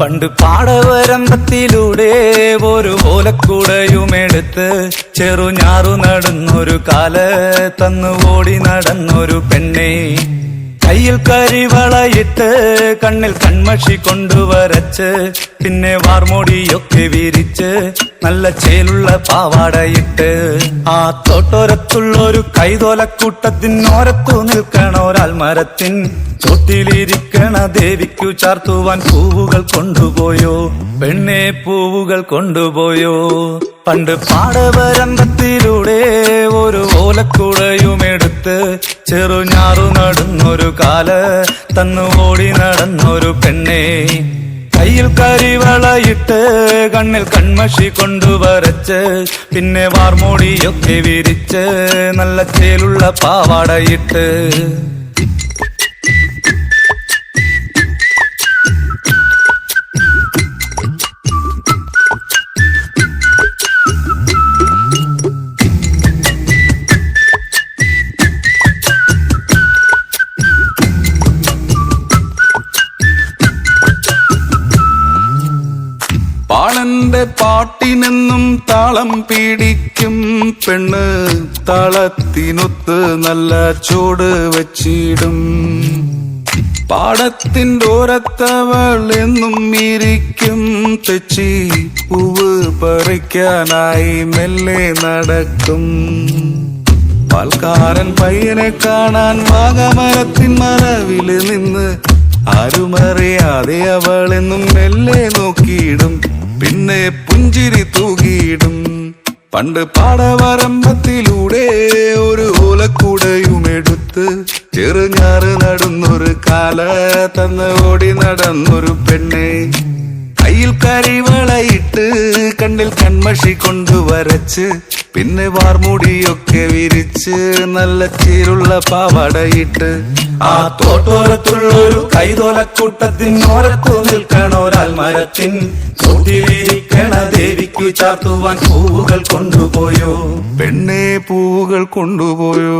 പണ്ട് പാടവരമ്പത്തിലൂടെ ഒരു ഓലക്കുടയുമെടുത്ത് ചെറുഞാറു നടന്നൊരു കാല തന്നു ഓടി നടന്നൊരു പെണ്ണെ. കയ്യിൽ കരിവളയിട്ട് കണ്ണിൽ കൺമഷി കൊണ്ടുവരച്ച് പിന്നെ വാർമോടിയൊക്കെ വിരിച്ച് നല്ല ചേലുള്ള പാവാടയിട്ട്. ആ തോട്ടോരത്തുള്ളൊരു കൈതോലക്കൂട്ടത്തിനോരത്തു നിൽക്കണ മരത്തിൻ ചോട്ടിലിരിക്കണ ദേവിക്കു ചാർത്തുവാൻ പൂവുകൾ കൊണ്ടുപോയോ? പെണ്ണെ പൂവുകൾ കൊണ്ടുപോയോ? പണ്ട് പാടവരമ്പത്തിലൂടെ ചെറുഞാറു നടന്നൊരു കാല തന്നു ഓടി നടന്നൊരു പെണ്ണെ. കയ്യിൽ കരിവളയിട്ട് കണ്ണിൽ കൺമഷി കൊണ്ടുവരച്ച് പിന്നെ വാർമോടിയൊക്കെ വിരിച്ച് നല്ല ചേലുള്ള പാവാടയിട്ട്. പാളന്റെ പാട്ടിനെന്നും താളം പിടിക്കും പെണ്ണ്. താളത്തിനൊത്ത് നല്ല ചൂട് വച്ചിടും. പാടത്തിന്റെ ഓരത്തവൾ എന്നും ഇരിക്കും. തെച്ചി പൂവ് പറിക്കാനായി മെല്ലെ നടക്കും. പാൽക്കാരൻ പയ്യനെ കാണാൻ വാഗമരത്തിൻ മറവിൽ നിന്ന് ആരുമറിയാതെ അവളെന്നും മെല്ലെ നോക്കിയിടും. പിന്നെ പുഞ്ചിരി തൂകിയിടും. പണ്ട് പാടവരമ്പത്തിലൂടെ ഒരു ഓലക്കൂടയും എടുത്ത് ചെറുഞാറ് നടന്നൊരു കാല തന്ന് ഓടി നടന്നൊരു പെണ്ണെ. കയ്യിൽ കരിവളയിട്ട് കണ്ണിൽ കൺമഷി കൊണ്ടുവരച്ച് പിന്നെ വാർമുടിയൊക്കെ വിരിച്ച് നല്ല ചീരുള്ള പാവടയിട്ട്. ആ തോട്ടോരത്തുള്ളൊരു കൈതോലക്കൂട്ടത്തിനോരത്തു നിൽക്കണ ഒരാൾ മരത്തിൻ ചോട്ടിലിരിക്കണ ദേവിക്കു ചാർത്തുവാൻ പൂവുകൾ കൊണ്ടുപോയോ? പെണ്ണേ പൂവുകൾ കൊണ്ടുപോയോ?